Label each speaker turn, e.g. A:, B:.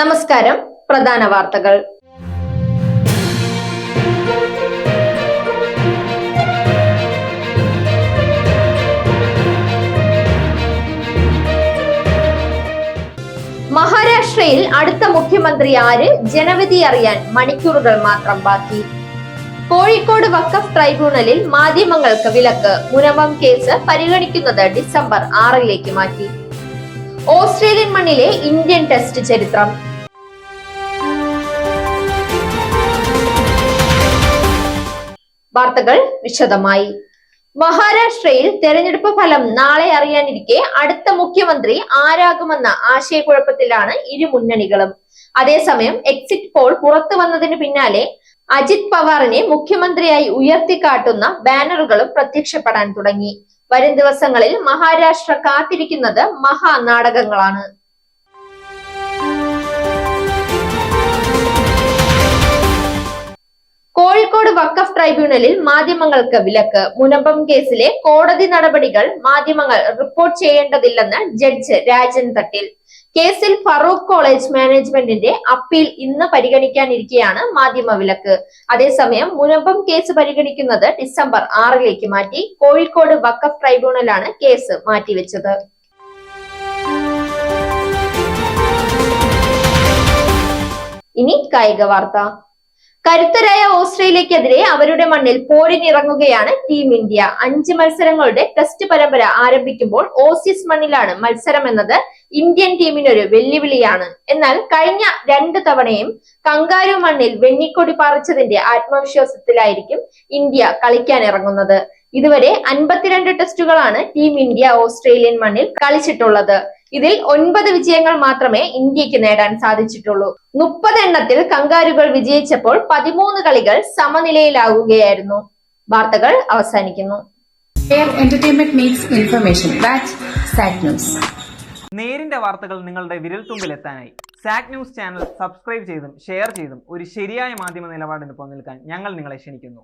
A: നമസ്കാരം പ്രധാന വാർത്തകൾ. മഹാരാഷ്ട്രയിൽ അടുത്ത മുഖ്യമന്ത്രി ആര്? ജനവിധി അറിയാൻ മണിക്കൂറുകൾ മാത്രം ബാക്കി. കോഴിക്കോട് വക്കഫ് ട്രൈബ്യൂണലിൽ മാധ്യമങ്ങൾക്ക് വിലക്ക്. മുനമം കേസ് പരിഗണിക്കുന്നത് ഡിസംബർ ആറിലേക്ക് മാറ്റി. ഓസ്ട്രേലിയൻ മണ്ണിലെ ഇന്ത്യൻ ടെസ്റ്റ് ചരിത്രം. വാർത്തകൾ വിശദമായി. മഹാരാഷ്ട്രയിൽ തെരഞ്ഞെടുപ്പ് ഫലം നാളെ അറിയാനിരിക്കെ അടുത്ത മുഖ്യമന്ത്രി ആരാകുമെന്ന ആശയക്കുഴപ്പത്തിലാണ് ഇരു മുന്നണികളും. അതേസമയം എക്സിറ്റ് പോൾ പുറത്തു വന്നതിന് പിന്നാലെ അജിത് പവാറിനെ മുഖ്യമന്ത്രിയായി ഉയർത്തിക്കാട്ടുന്ന ബാനറുകളും പ്രത്യക്ഷപ്പെടാൻ തുടങ്ങി. വരും ദിവസങ്ങളിൽ മഹാരാഷ്ട്ര കാത്തിരിക്കുന്നത് മഹാനാടകങ്ങളാണ്. കോഴിക്കോട് വക്കഫ് ട്രൈബ്യൂണലിൽ മാധ്യമങ്ങൾക്ക് വിലക്ക്. മുനമ്പം കേസിലെ കോടതി നടപടികൾ മാധ്യമങ്ങൾ റിപ്പോർട്ട് ചെയ്യേണ്ടതില്ലെന്ന് ജഡ്ജ് രാജൻ തട്ടിൽ. കേസിൽ ഫറൂഖ് കോളേജ് മാനേജ്മെന്റിന്റെ അപ്പീൽ ഇന്ന് പരിഗണിക്കാനിരിക്കെയാണ് മാധ്യമ വിലക്ക്. അതേസമയം മുനമ്പം കേസ് പരിഗണിക്കുന്നത് ഡിസംബർ ആറിലേക്ക് മാറ്റി കോഴിക്കോട് വക്കഫ് ട്രൈബ്യൂണലാണ് കേസ് മാറ്റിവെച്ചത്. ഇനി കായിക വാർത്ത. കരുത്തരായ ഓസ്ട്രേലിയക്കെതിരെ അവരുടെ മണ്ണിൽ പോരിനിറങ്ങുകയാണ് ടീം ഇന്ത്യ. അഞ്ച് മത്സരങ്ങളുടെ ടെസ്റ്റ് പരമ്പര ആരംഭിക്കുമ്പോൾ ഓസീസ് മണ്ണിലാണ് മത്സരം എന്നത് ഇന്ത്യൻ ടീമിനൊരു വെല്ലുവിളിയാണ്. എന്നാൽ കഴിഞ്ഞ രണ്ട് തവണയും കങ്കാരു മണ്ണിൽ വെണ്ണിക്കൊടി പാറിച്ചതിന്റെ ആത്മവിശ്വാസത്തിലായിരിക്കും ഇന്ത്യ കളിക്കാൻ ഇറങ്ങുന്നത്. ഇതുവരെ അൻപത്തിരണ്ട് ടെസ്റ്റുകളാണ് ടീം ഇന്ത്യ ഓസ്ട്രേലിയൻ മണ്ണിൽ കളിച്ചിട്ടുള്ളത്. ഇതിൽ ഒൻപത് വിജയങ്ങൾ മാത്രമേ ഇന്ത്യയ്ക്ക് നേടാൻ സാധിച്ചിട്ടുള്ളൂ. മുപ്പത് എണ്ണത്തിൽ കങ്കാരുകൾ വിജയിച്ചപ്പോൾ പതിമൂന്ന് കളികൾ സമനിലയിലാകുകയായിരുന്നു വാർത്തകൾ അവസാനിക്കുന്നു.
B: നേരിന്റെ വാർത്തകൾ നിങ്ങളുടെ വിരൽത്തുമ്പിലെത്താനായി. സാക് ന്യൂസ് ചാനൽ സബ്സ്ക്രൈബ് ചെയ്തും ഷെയർ ചെയ്തും ഒരു ശരിയായ മാധ്യമ നിലപാടിന് പോകാൻ ഞങ്ങൾ നിങ്ങളെ ക്ഷണിക്കുന്നു.